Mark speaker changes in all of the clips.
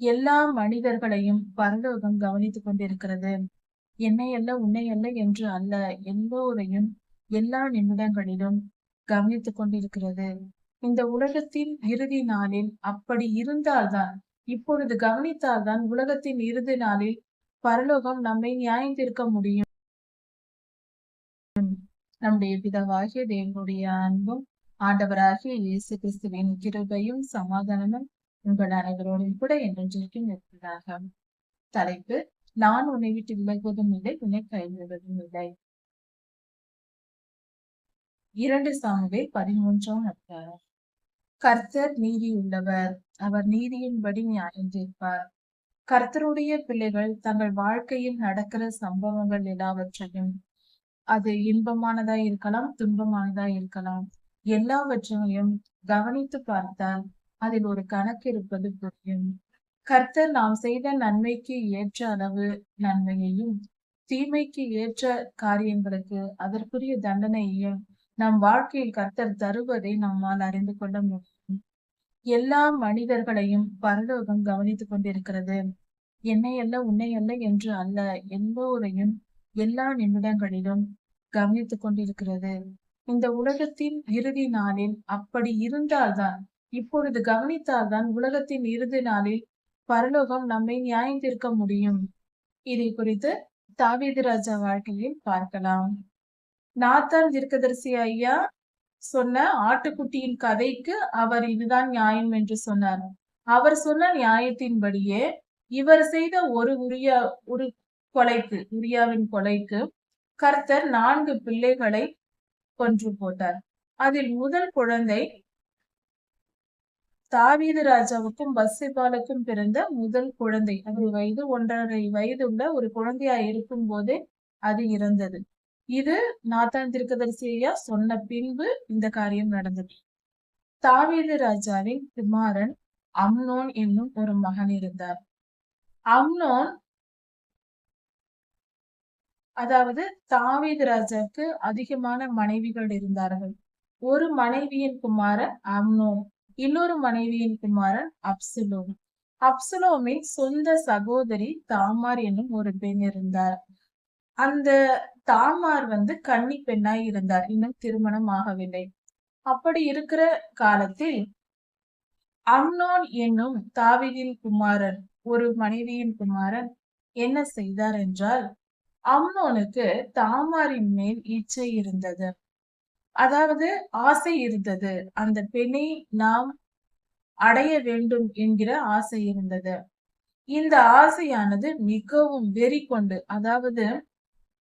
Speaker 1: எல்லா மனிதர்களையும் பரலோகம் கவனித்துக் கொண்டிருக்கிறது. என்னை அல்ல உன்னை அல்ல என்று அல்ல எல்லோரையும் எல்லா நிமிடங்களிலும் கவனித்துக் கொண்டிருக்கிறது. இந்த உலகத்தின் இறுதி நாளில் அப்படி இருந்தால்தான் இப்பொழுது கவனித்தால்தான் உலகத்தின் இறுதி நாளில் பரலோகம் நம்மை நியாயந்திருக்க முடியும். நம்முடைய பிதாவாகிய தேவனுடைய அன்பும் ஆண்டவராகிய இயேசு கிறிஸ்துவின் கிருபையும் சமாதானமும் உங்கள் அனைவரோடும் கூட என்றென்றைக்கும் இருப்பதாக தலைப்பு. நான் உன்னை விட்டு விலகுவதும் இல்லை உன்னை கைவிடுவதும் இல்லை. இரண்டு சாமுவே பதிமூன்றாம் அதிகாரம். கர்த்தர் நீதியுள்ளவர். அவர் நீதியின்படி நியாயம் தீர்ப்பார். கர்த்தருடைய பிள்ளைகள் தங்கள் வாழ்க்கையில் நடக்கிற சம்பவங்கள் எல்லாவற்றையும் அது இன்பமானதா இருக்கலாம் துன்பமானதா இருக்கலாம் எல்லாவற்றையும் கவனித்து பார்த்தால் அதில் ஒரு கணக்கு இருப்பது புரியும். கர்த்தர் நாம் செய்த நன்மைக்கு ஏற்ற அளவு நன்மையையும் தீமைக்கு ஏற்ற காரியங்களுக்கு அதற்குரிய தண்டனையையும் நம் வாழ்க்கையில் கர்த்தர் தருவதை நம்மால் அறிந்து கொள்ள முடியும். எல்லா மனிதர்களையும் பரலோகம் கவனித்துக் கொண்டிருக்கிறது. என்னை அல்ல உன்னை அல்ல என்று அல்ல எல்லோரையும் எல்லா நிமிடங்களிலும் கவனித்துக் கொண்டிருக்கிறது. இந்த உலகத்தின் இறுதி நாளில் அப்படி இருந்தால்தான் இப்பொழுது கவனித்தால்தான் உலகத்தின் இறுதி நாளில் பரலோகம் நம்மை நியாயம் தீர்க்க முடியும். இதை குறித்து தாவீது ராஜா வாழ்க்கையில் பார்க்கலாம். நாத்தான் தீர்க்கதரிசி ஐயா சொன்ன ஆட்டுக்குட்டியின் கதைக்கு அவர் இதுதான் நியாயம் என்று சொன்னார். அவர் சொன்ன நியாயத்தின்படியே இவர் செய்த ஒரு உரியா ஒரு கொலைக்கு உரியாவின் கொலைக்கு கர்த்தர் நான்கு பிள்ளைகளை கொன்று போட்டார். அதில் முதல் குழந்தை தாவீது ராஜாவுக்கும் பஸ்ஸிபாலுக்கும் பிறந்த முதல் குழந்தை. அது வயது ஒன்றரை வயது உள்ள ஒரு குழந்தையா இருக்கும் போதே அது இறந்தது. இது நாத்தான் திருக்கதரிசியா சொன்ன பின்பு இந்த காரியம் நடந்தது. தாவீது ராஜாவின் குமாரன் அம்னோன் என்னும் ஒரு மகன் இருந்தார். அம்னோன் அதாவது தாவீது ராஜாவுக்கு அதிகமான மனைவிகள் இருந்தார்கள். ஒரு மனைவியின் குமாரன் அம்னோன். இன்னொரு மனைவியின் குமாரன் அப்சலோம் அப்சுலோமின் சொந்த சகோதரி தாமார் என்னும் ஒரு பெண் இருந்தார். அந்த தாமார் வந்து கன்னி பெண்ணாய் இருந்தார். இன்னும் திருமணம் ஆகவில்லை. அப்படி இருக்கிற காலத்தில் அம்னோன் என்னும் தாவிதின் குமாரன் ஒரு மனைவியின் குமாரன் என்ன செய்தார் என்றால் அம்னோனுக்கு தாமாரின் மேல் இச்சை இருந்தது. அதாவது ஆசை இருந்தது. அந்த பெண்ணை நாம் அடைய வேண்டும் என்கிற ஆசை இருந்தது. இந்த ஆசையானது மிகவும் வெறி கொண்டு அதாவது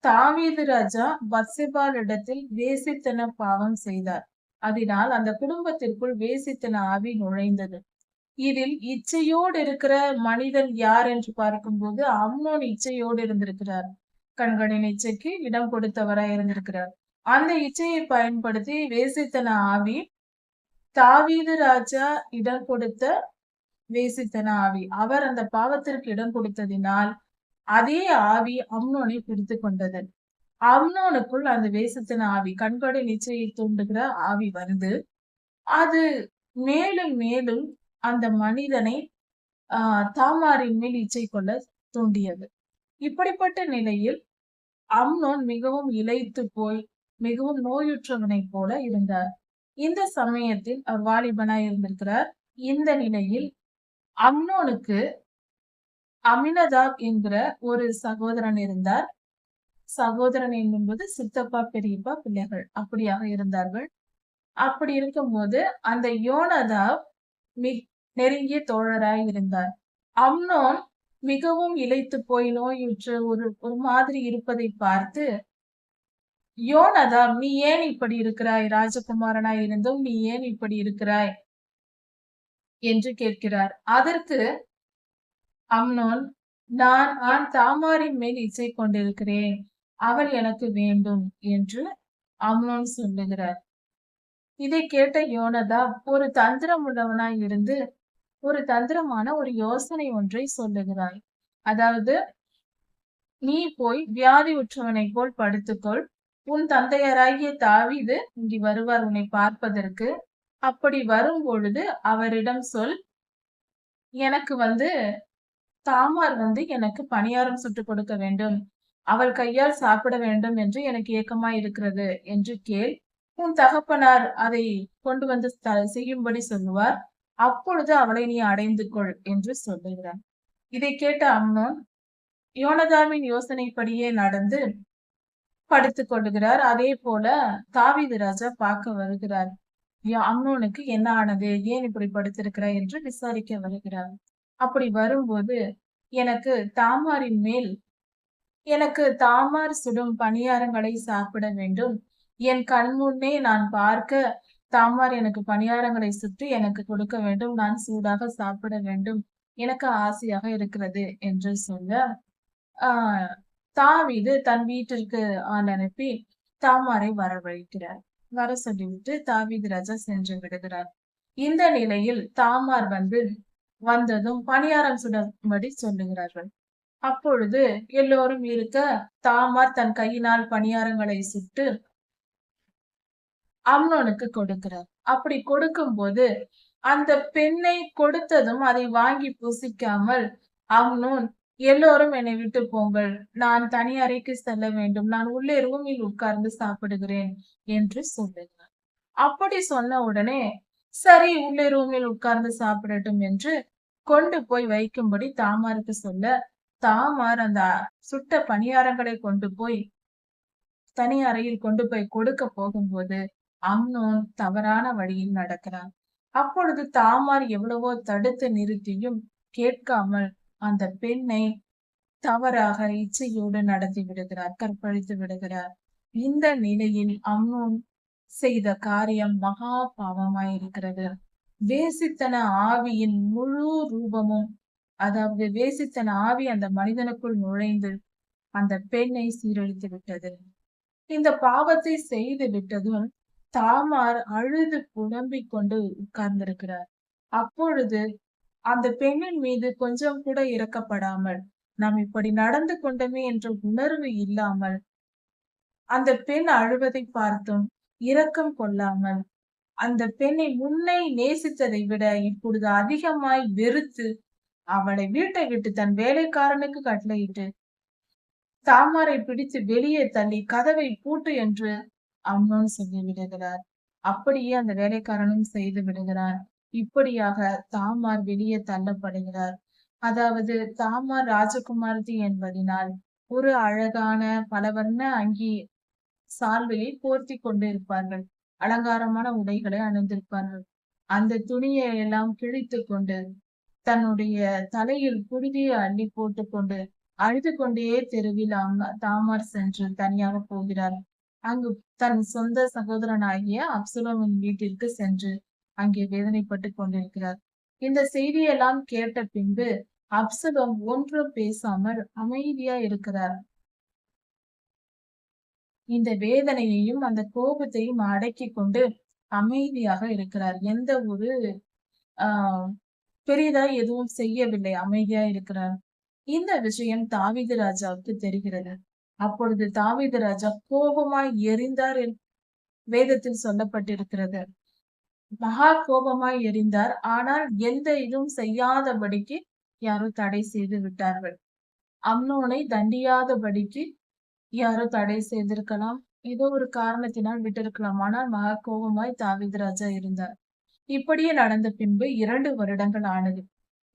Speaker 1: தாவீது ராஜா பத்செபால் இடத்தில் வேசித்தன பாவம் செய்தார். அதனால் அந்த குடும்பத்திற்குள் வேசித்தன ஆவி நுழைந்தது. இதில் இச்சையோடு இருக்கிற மனிதன் யார் என்று பார்க்கும்போது அம்னோன் இச்சையோடு இருந்திருக்கிறார். கண்களின் இச்சைக்கு இடம் கொடுத்தவராய் இருந்திருக்கிறார். அந்த இச்சையை பயன்படுத்தி வேசித்தன ஆவி தாவீது ராஜா இடம் கொடுத்த வேசித்தன ஆவி. அவர் அந்த பாவத்திற்கு இடம் கொடுத்ததினால் அதே ஆவி அம்னோனை பிடித்து கொண்டது. அம்னோனுக்குள் அந்த வேசித்தன ஆவி கண்கொடை இச்சையை தூண்டுகிற ஆவி வந்து அது மேலும் மேலும் அந்த மனிதனை ஆஹ் தாமாரின் மேல் இச்சை கொள்ள தூண்டியது. இப்படிப்பட்ட நிலையில் அம்னோன் மிகவும் இழைத்து போய் மிகவும் நோயுற்றவனை போல இருந்தார். இந்த சமயத்தில் அவர் வாலிபனாய் இருந்திருக்கிறார். இந்த நிலையில் அம்னோனுக்கு அமினதாப் என்கிற ஒரு சகோதரன் இருந்தார். சகோதரன் என்பது சித்தப்பா பெரியப்பா பிள்ளைகள் அப்படியாக இருந்தார்கள். அப்படி இருக்கும்போது அந்த யோனதாப் மி நெருங்கிய தோழராய் இருந்தார். அம்னோன் மிகவும் இழைத்து போய் நோயுற்று ஒரு ஒரு மாதிரி இருப்பதை பார்த்து யோனதா நீ ஏன் இப்படி இருக்கிறாய்? ராஜகுமாரனாய் இருந்தும் நீ ஏன் இப்படி இருக்கிறாய்? என்று கேட்கிறார். அதற்கு அம்னோன் நான் ஆண் தாமாரின் மேல் இசை கொண்டிருக்கிறேன். அவள் எனக்கு வேண்டும் என்று அம்னோன் சொல்லுகிறார். இதை கேட்ட யோனதா ஒரு தந்திரம் உள்ளவனாய் இருந்து ஒரு தந்திரமான ஒரு யோசனை ஒன்றை சொல்லுகிறாய். அதாவது நீ போய் வியாதி உற்றவனை போல் படுத்துக்கொள். உன் தந்தையராகிய தாவீது இங்கு வருவார் உன்னை பார்ப்பதற்கு. அப்படி வரும் பொழுது அவரிடம் சொல். எனக்கு வந்து தாமார் வந்து எனக்கு பணியாரம் சுட்டுக் கொடுக்க வேண்டும். அவள் கையால் சாப்பிட வேண்டும் என்று எனக்கு ஏக்கமாய் இருக்கிறது என்று கேள். உன் தகப்பனார் அதை கொண்டு வந்து த- செய்யும்படி சொல்லுவார். அப்பொழுது அவளை நீ அடைந்து கொள் என்று சொல்லுகிறான். இதை கேட்ட அம்னோன் யோனதாவின் யோசனைப்படியே நடந்து படுத்துக் கொள்ளுகிறார். அதே போல தாவீது ராஜா பார்க்க வருகிறார். யா- அம்னோனுக்கு என்ன ஆனது? ஏன் இப்படி படுத்திருக்கிறாய் என்று விசாரிக்க வருகிறார். அப்படி வரும்போது எனக்கு தாமாரின் மேல் எனக்கு தாமார் சுடும் பணியாரங்களை சாப்பிட வேண்டும். என் கண் முன்னே நான் பார்க்க தாமார் எனக்கு பணியாரங்களை சுட்டு எனக்கு கொடுக்க வேண்டும். நான் சூடாக சாப்பிட வேண்டும். எனக்கு ஆசையாக இருக்கிறது என்று சொல்ல ஆஹ் தாவீது தன் வீட்டிற்கு ஆள் அனுப்பி தாமாரை வரவழைக்கிறார். வர சொல்லிவிட்டு தாவீது ராஜா சென்று விடுகிறார். இந்த நிலையில் தாமார் வந்து வந்ததும் பணியாரம் சுடும்படி சொல்லுகிறார்கள். அப்பொழுது எல்லோரும் இருக்க தாமார் தன் கையினால் பணியாரங்களை சுட்டு அம்னோனுக்கு கொடுக்கிறார். அப்படி கொடுக்கும் போது அந்த பெண்ணை கொடுத்ததும் அதை வாங்கி புசிக்காமல் அம்னோன் எல்லோரும் என்னை விட்டு போங்கள். நான் தனி அறைக்கு செல்ல வேண்டும். நான் உள்ளே ரூமில் உட்கார்ந்து சாப்பிடுகிறேன் என்று சொல்லுங்கள் அப்படி சொன்ன உடனே சரி உள்ளே ரூமில் உட்கார்ந்து சாப்பிடட்டும் என்று கொண்டு போய் வைக்கும்படி தாமாருக்கு சொல்ல தாமார் அந்த சுட்ட பணியாரங்களை கொண்டு போய் தனி அறையில் கொண்டு போய் கொடுக்க போகும்போது அம்னோன் தவறான வழியில் நடக்கிறான். அப்பொழுது தாமார் எவ்வளவோ தடுத்து நிறுத்தியும் கேட்காமல் அந்த பெண்ணை தவறாக இச்சையோடு நடத்தி விடுகிறார் கற்பழித்து விடுகிறார். இந்த நிலையில் அம்னோன் செய்த காரியம் மகா பாவமாய் இருக்கிறது. வேசித்தன ஆவியின் முழு ரூபமும் அதாவது வேசித்தன ஆவி அந்த மனிதனுக்குள் நுழைந்து அந்த பெண்ணை சீரழித்து விட்டது. இந்த பாவத்தை செய்து விட்டதும் தாமார் அழுது புலம்பிக் கொண்டு உட்கார்ந்திருக்கிறார். அப்பொழுது அந்த பெண்ணின் மீது கொஞ்சம் கூட இறக்கப்படாமல் நாம் இப்படி நடந்து கொண்டோமே என்ற உணர்வு இல்லாமல் அந்த பெண் அழுவதை பார்த்தும் இரக்கம் கொள்ளாமல் அந்த பெண்ணை முன்னை நேசித்ததை விட இப்பொழுது அதிகமாய் வெறுத்து அவளை வீட்டை விட்டு தன் வேலைக்காரனுக்கு கட்டளையிட்டு தாமாரை பிடித்து வெளியே தள்ளி கதவை பூட்டு என்று அம்மன் சொல்லி விடுகிறார். அப்படியே அந்த வேலைக்காரனும் செய்து விடுகிறார் இப்படியாக தாமார் வெளியே தள்ளப்படுகிறார். அதாவது தாமார் ராஜகுமாரதி என்பதினால் ஒரு அழகான பலவர்ண அங்கி சால்வையை போர்த்தி கொண்டு இருப்பார்கள் அலங்காரமான உடைகளை அணிந்திருப்பார்கள். அந்த துணியை எல்லாம் கிழித்து கொண்டு தன்னுடைய தலையில் குருதியை அள்ளி போட்டுக்கொண்டு அழுது கொண்டே தெருவில் அவங்க தாமார் சென்று தனியாக போகிறார். அங்கு தன் சொந்த சகோதரனாகிய அப்சுலோமின் வீட்டிற்கு சென்று அங்கே வேதனைப்பட்டு கொண்டிருக்கிறார். இந்த செய்தியெல்லாம் கேட்ட பின்பு அப்சலோம் ஒன்றும் பேசாமல் அமைதியா இருக்கிறார். இந்த வேதனையையும் அந்த கோபத்தையும் அடக்கி கொண்டு அமைதியாக இருக்கிறார். எந்த ஒரு ஆஹ் பெரிதா எதுவும் செய்யவில்லை. அமைதியா இருக்கிறார். இந்த விஷயம் தாவிது ராஜாவுக்கு தெரிகிறது. அப்பொழுது தாவிது ராஜா கோபமாய் எரிந்தார் வேதத்தில் சொல்லப்பட்டிருக்கிறது. மகா கோபமாய் எரிந்தார். ஆனால் எந்த இதுவும் செய்யாதபடிக்கு யாரோ தடை செய்து விட்டார்கள். அம்னோனை தண்டியாதபடிக்கு யாரோ தடை செய்திருக்கலாம். ஏதோ ஒரு காரணத்தினால் விட்டிருக்கலாம். ஆனால் மகா கோபமாய் தாவீது ராஜா இருந்தார். இப்படியே நடந்த பின்பு இரண்டு வருடங்கள் ஆனது.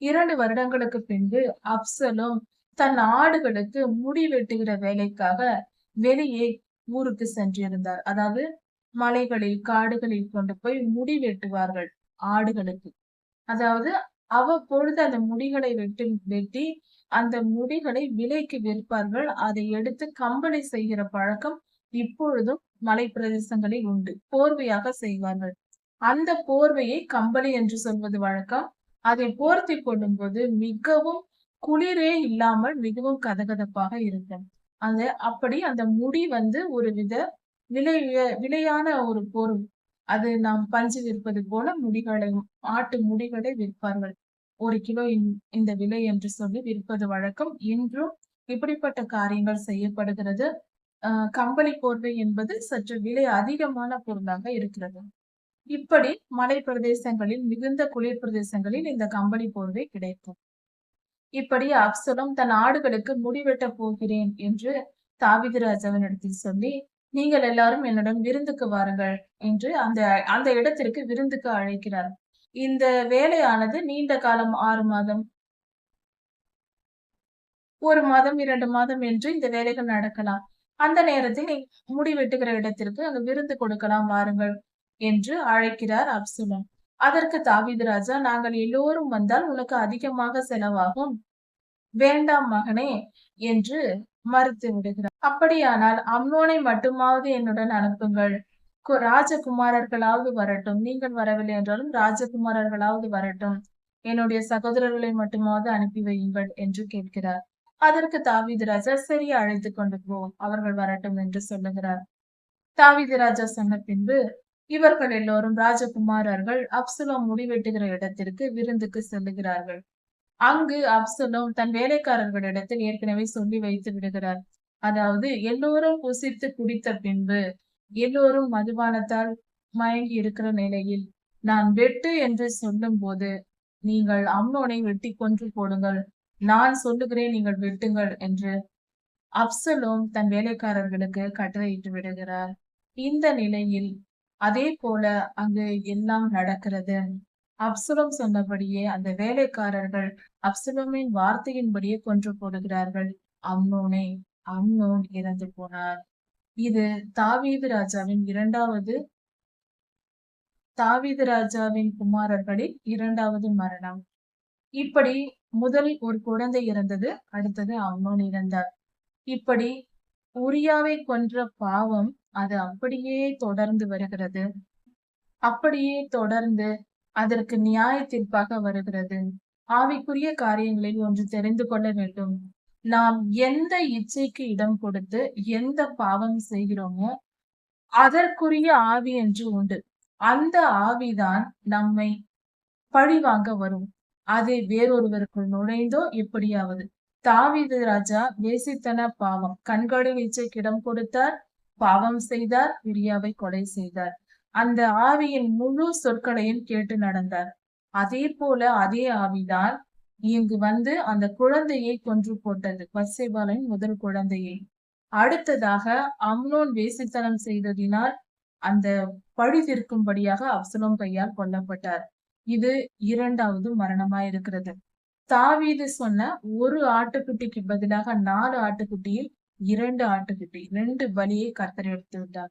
Speaker 1: இரண்டு வருடங்களுக்கு பின்பு அப்சலும் தன் ஆடுகளுக்கு முடி வெட்டுகிற வேலைக்காக வெளியே ஊருக்கு சென்றிருந்தார். அதாவது மலைகளில் காடுகளில் கொண்டு போய் முடி வெட்டுவார்கள் ஆடுகளுக்கு. அதாவது அவ்வப்பொழுது அந்த முடிகளை வெட்டி வெட்டி அந்த முடிகளை விலைக்கு விற்பார்கள். அதை எடுத்து கம்பளை செய்கிற பழக்கம் இப்பொழுதும் மலை பிரதேசங்களில் உண்டு. போர்வையாக செய்வார்கள். அந்த போர்வையை கம்பளி என்று சொல்வது வழக்கம். அதை போர்த்தி கொள்ளும்போது மிகவும் குளிரே இல்லாமல் மிகவும் கதகதப்பாக இருக்கும். அந்த அப்படி அந்த முடி வந்து ஒரு வித விலை விலையான ஒரு பொருள். அது நாம் பஞ்சு விற்பது போல முடிகளை ஆட்டு முடிகளை விற்பார்கள். ஒரு கிலோ இந்த விலை என்று சொல்லி விற்பது வழக்கம். இன்றும் இப்படிப்பட்ட காரியங்கள் செய்யப்படுகிறது. அஹ் கம்பளி போர்வை என்பது சற்று விலை அதிகமான பொருளாக இருக்கிறது. இப்படி மலை பிரதேசங்களில் மிகுந்த குளிர் பிரதேசங்களில் இந்த கம்பளி போர்வை கிடைக்கும். இப்படி அப்சலம் தன் ஆடுகளுக்கு முடிவெட்டப் போகிறேன் என்று தாவிது ராஜாவினிடத்தில் சொல்லி நீங்கள் எல்லாரும் என்னுடன் விருந்துக்கு வாருங்கள் என்று அந்த அந்த இடத்திற்கு விருந்துக்கு அழைக்கிறார். இந்த வேலையானது நீண்ட காலம் ஆறு மாதம் ஒரு மாதம் இரண்டு மாதம் என்று இந்த வேலைகள் நடக்கலாம். அந்த நேரத்தில் முடி வெட்டுகிற இடத்திற்கு அங்கு விருந்து கொடுக்கலாம் வாருங்கள் என்று அழைக்கிறார் அப்சுலம். அதற்கு தாவித் ராஜா நாங்கள் எல்லோரும் வந்தால் உனக்கு அதிகமாக செலவாகும். வேண்டாம் மகனே என்று மறுத்து விடுகிறார். அப்படியானால் அம்னோனை மட்டுமாவது என்னுடன் அனுப்புங்கள். ராஜகுமாரர்களாவது வரட்டும். நீங்கள் வரவில்லை என்றாலும் ராஜகுமாரர்களாவது வரட்டும். என்னுடைய சகோதரர்களை மட்டுமாவது அனுப்பி வையுங்கள் என்று கேட்கிறார். அதற்கு தாவீது ராஜா சரி அழைத்து கொண்டு போ அவர்கள் வரட்டும் என்று சொல்லுகிறார். தாவீது ராஜா சொன்ன பின்பு இவர்கள் எல்லோரும் ராஜகுமாரர்கள் அப்சுலம் முடிவெட்டுகிற இடத்திற்கு விருந்துக்கு செல்லுகிறார்கள். அங்கு அப்சலோம் தன் வேலைக்காரர்களிடத்தில் ஏற்கனவே சொல்லி வைத்து விடுகிறார். அதாவது எல்லோரும் புசித்து குடித்த பின்பு எல்லோரும் மதுபானத்தால் மயங்கி இருக்கிற நிலையில் நான் வெட்டு என்று சொல்லும் போது நீங்கள் அம்னோனை வெட்டி கொன்று போடுங்கள். நான் சொல்லுகிறேன் நீங்கள் வெட்டுங்கள் என்று அப்சலோம் தன் வேலைக்காரர்களுக்கு கட்டளையிட்டு விடுகிறார். இந்த நிலையில் அதே போல அங்கு எல்லாம் நடக்கிறது. அப்சலோம் சொன்னபடியே அந்த வேலைக்காரர்கள் அப்சலோமின் வார்த்தையின்படியே கொன்று போடுகிறார்கள் அம்னோனை. அம்னோன் இறந்து போனார். இது தாவீது ராஜாவின் இரண்டாவது தாவீது ராஜாவின் குமாரர்களில் இரண்டாவது மரணம். இப்படி முதல் ஒரு குழந்தை இறந்தது அடுத்தது அம்னோன் இறந்தார். இப்படி உரியாவை கொன்ற பாவம் அது அப்படியே தொடர்ந்து வருகிறது. அப்படியே தொடர்ந்து அதற்கு நியாய தீர்ப்பாக வருகிறது. ஆவிக்குரிய காரியங்களில் ஒன்று தெரிந்து கொள்ள வேண்டும். நாம் எந்த இச்சைக்கு இடம் கொடுத்து எந்த பாவம் செய்கிறோமோ அதற்குரிய ஆவி என்று உண்டு. அந்த ஆவிதான் நம்மை பழிவாங்க வரும். அது வேறொருவருக்குள் நுழைந்தோ எப்படியாவது. தாவிது ராஜா வேசித்தன பாவம். கண்களில் இச்சைக்கு இடம் கொடுத்தார் பாவம் செய்தார் பிரியாவை கொலை செய்தார். அந்த ஆவியின் முழு சொற்களையும் கேட்டு நடந்தார். அதே போல அதே ஆவிதான் இங்கு வந்து அந்த குழந்தையை கொன்று போட்டது பர்சேபாலின் முதல் குழந்தையை. அடுத்ததாக அம்னோன் வேசித்தனம் செய்ததினால் அந்த பழி தீர்க்கும்படியாக அப்சலோம் கையால் கொல்லப்பட்டார். இது இரண்டாவது மரணமா இருக்கிறது. தாவீது சொன்ன ஒரு ஆட்டுக்குட்டிக்கு பதிலாக நாலு ஆட்டுக்குட்டியில் இரண்டு ஆட்டுக்குட்டி ரெண்டு பலியை கர்த்தர் எடுத்து விட்டார்.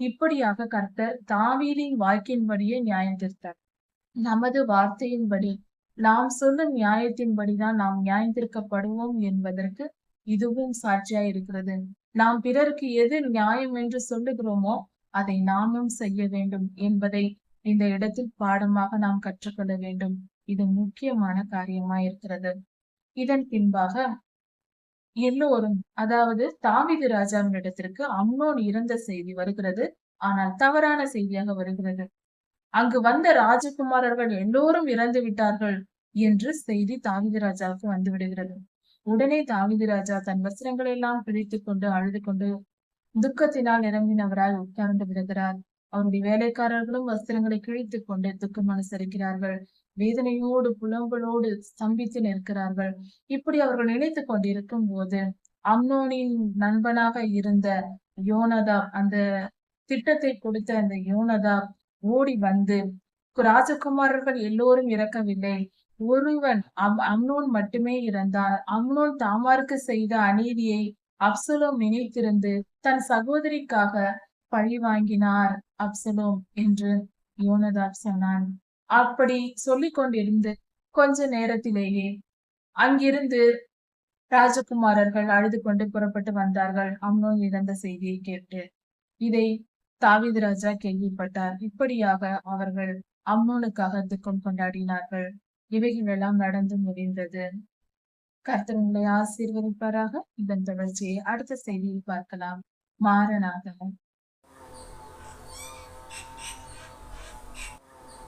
Speaker 1: இப்படியாக கர்த்தர் தாவீதின் வாக்கின்படியே நியாயம் தீர்த்தார். நமது வார்த்தையின்படி நாம் சொல்லும் நியாயத்தின்படிதான் நாம் நியாயந்திருக்கப்படுவோம் என்பதற்கு இதுவும் சாட்சியா இருக்கிறது. நாம் பிறருக்கு எது நியாயம் என்று சொல்லுகிறோமோ அதை நாமும் செய்ய வேண்டும் என்பதை இந்த இடத்தில் பாடமாக நாம் கற்றுக்கொள்ள வேண்டும். இது முக்கியமான காரியமா இருக்கிறது. இதன் பின்பாக எல்லோரும் அதாவது தாவிது ராஜாவின் இடத்திற்கு அம்னோன் இறந்த செய்தி வருகிறது. ஆனால் தவறான செய்தியாக வருகிறது. அங்கு வந்த ராஜகுமாரர்கள் எல்லோரும் இறந்து விட்டார்கள் என்று செய்தி தாவிதி ராஜாவுக்கு வந்து விடுகிறது உடனே தாவிதி ராஜா தன் வஸ்திரங்களை எல்லாம் பிடித்துக் கொண்டு அழுது கொண்டு துக்கத்தினால் நிரம்பினவராய் உட்கார்ந்து விடுகிறார். அவருடைய வேலைக்காரர்களும் வஸ்திரங்களை கிழித்துக் கொண்டு துக்கம் அனுசரிக்கிறார்கள். வேதனையோடு புலம்பலோடு ஸ்தம்பித்து நிற்கிறார்கள். இப்படி அவர்கள் நினைத்து கொண்டிருக்கும் போது அம்னோனின் நண்பனாக இருந்த யோனதா அந்த திட்டத்தை கொடுத்த அந்த யோனதா ஓடி வந்து ராஜகுமாரர்கள் எல்லோரும் இறக்கவில்லை. ஒருவன் அம் அம்னோன் மட்டுமே இறந்தார். அம்னோன் தாமாருக்கு செய்த அநீதியை அப்சலோம் நினைத்திருந்து தன் சகோதரிக்காக பழி வாங்கினார் அப்சலோம் என்று யோனதாப் சொன்னான். அப்படி சொல்லிக் கொண்டிருந்து கொஞ்ச நேரத்திலேயே அங்கிருந்து ராஜகுமாரர்கள் அழுது கொண்டு புறப்பட்டு வந்தார்கள். அம்னோன் இறந்த செய்தியை கேட்டு. இதை தாவீது ராஜா கேள்விப்பட்டார். இப்படியாக அவர்கள் அம்மோனுக்காக துக்கம் கொண்டாடினார்கள். இவைகள் எல்லாம் நடந்து முடிந்தது. கர்த்தர் ஆசீர்வதிப்பாராக. இதன் தொடர்ச்சியை அடுத்த செய்தியில் பார்க்கலாம். மாறனாக.